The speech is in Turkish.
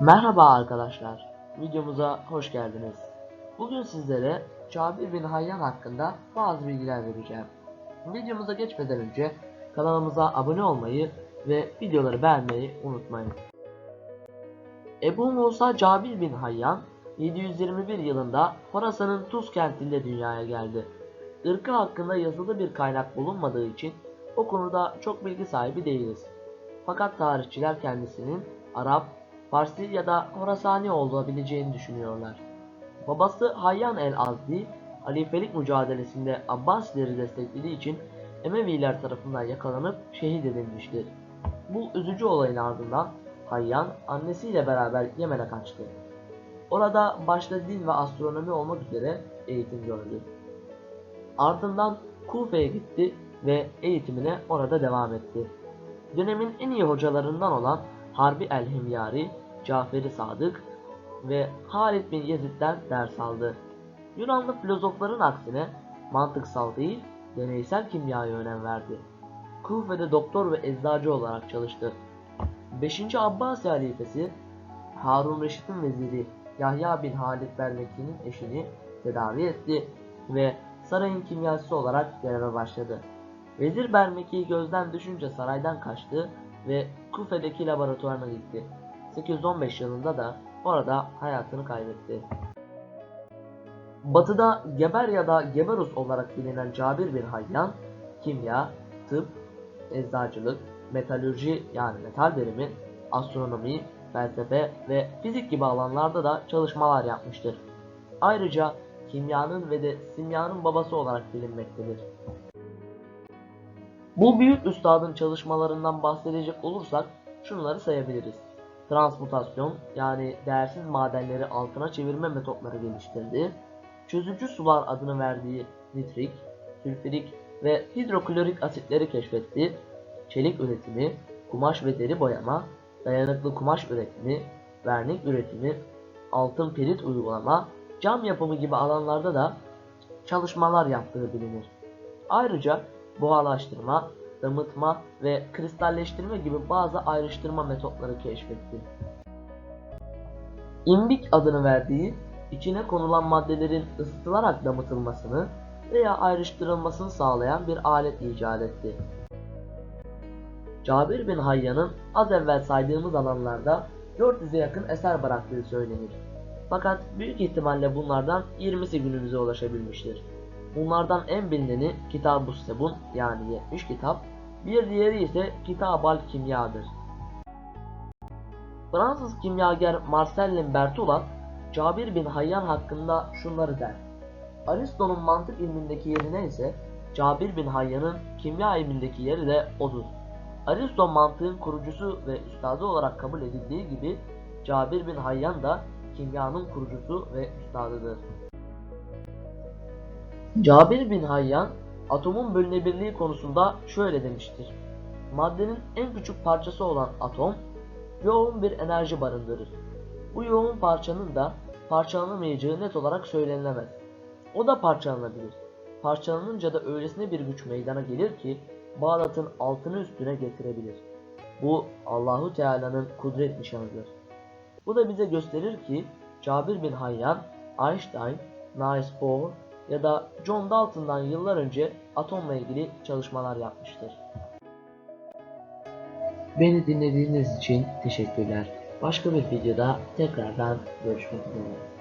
Merhaba arkadaşlar, videomuza hoş geldiniz. Bugün sizlere Cabir bin Hayyan hakkında bazı bilgiler vereceğim. Videomuza geçmeden önce kanalımıza abone olmayı ve videoları beğenmeyi unutmayın. Ebu Musa Cabir bin Hayyan 721 yılında Horasan'ın Tuz kentinde dünyaya geldi. Irkı hakkında yazılı bir kaynak bulunmadığı için o konuda çok bilgi sahibi değiliz. Fakat tarihçiler kendisinin Arap, Farsi ya da Horasani olabileceğini düşünüyorlar. Babası Hayyan el-Azdi, halifelik mücadelesinde Abbasileri desteklediği için Emeviler tarafından yakalanıp şehit edilmiştir. Bu üzücü olayın ardından Hayyan annesiyle beraber Yemen'e kaçtı. Orada başta din ve astronomi olmak üzere eğitim gördü. Ardından Kufe'ye gitti ve eğitimine orada devam etti. Dönemin en iyi hocalarından olan Harbi el-Himyari, Caferi Sadık ve Halid bin Yezid'den ders aldı. Yunanlı filozofların aksine mantıksal değil, deneysel kimyaya önem verdi. Kufe'de doktor ve eczacı olarak çalıştı. 5. Abbasi halifesi Harun Reşit'in veziri Yahya bin Halid Bermeki'nin eşini tedavi etti ve sarayın kimyacısı olarak göreve başladı. Vezir Bermeki'yi gözden düşünce saraydan kaçtı ve Kufe'deki laboratuvarına gitti. 815 yılında da orada hayatını kaybetti. Batıda Geber ya da Geberus olarak bilinen Cabir bin Hayyan, kimya, tıp, eczacılık, metalürji yani metal derimi, astronomi, felsefe ve fizik gibi alanlarda da çalışmalar yapmıştır. Ayrıca kimyanın ve de simyanın babası olarak bilinmektedir. Bu büyük üstadın çalışmalarından bahsedecek olursak şunları sayabiliriz. Transmutasyon yani değersiz madenleri altına çevirme metotları geliştirdi. Çözücü sular adını verdiği nitrik, sülfürik ve hidroklorik asitleri keşfetti. Çelik üretimi, kumaş ve deri boyama, dayanıklı kumaş üretimi, vernik üretimi, altın pirit uygulama, cam yapımı gibi alanlarda da çalışmalar yaptığı bilinir. Ayrıca buharlaştırma, damıtma ve kristalleştirme gibi bazı ayrıştırma metotları keşfetti. İmbik adını verdiği, içine konulan maddelerin ısıtılarak damıtılmasını veya ayrıştırılmasını sağlayan bir alet icat etti. Cabir bin Hayyan'ın az evvel saydığımız alanlarda 400'e yakın eser bıraktığı söylenir. Fakat büyük ihtimalle bunlardan 20'si günümüze ulaşabilmiştir. Bunlardan en bilineni Kitab-ı Sebun yani 70 kitap, bir diğeri ise Kitab-ı Kimya'dır. Fransız kimyager Marcellin Berthollat, Cabir bin Hayyan hakkında şunları der. Aristo'nun mantık ilmindeki yerine ise Cabir bin Hayyan'ın kimya ilmindeki yeri de odur. Aristo mantığın kurucusu ve üstadı olarak kabul edildiği gibi Cabir bin Hayyan da kimyanın kurucusu ve üstadıdır. Cabir bin Hayyan atomun bölünebilirliği konusunda şöyle demiştir. Maddenin en küçük parçası olan atom yoğun bir enerji barındırır. Bu yoğun parçanın da parçalanamayacağı net olarak söylenilemez. O da parçalanabilir. Parçalanınca da öylesine bir güç meydana gelir ki Bağdat'ın altını üstüne getirebilir. Bu Allahu Teala'nın kudret nişanıdır. Bu da bize gösterir ki Cabir bin Hayyan, Einstein, Niels Bohr ya da John Dalton'dan yıllar önce atomla ilgili çalışmalar yapmıştır. Beni dinlediğiniz için teşekkürler. Başka bir videoda tekrardan görüşmek üzere.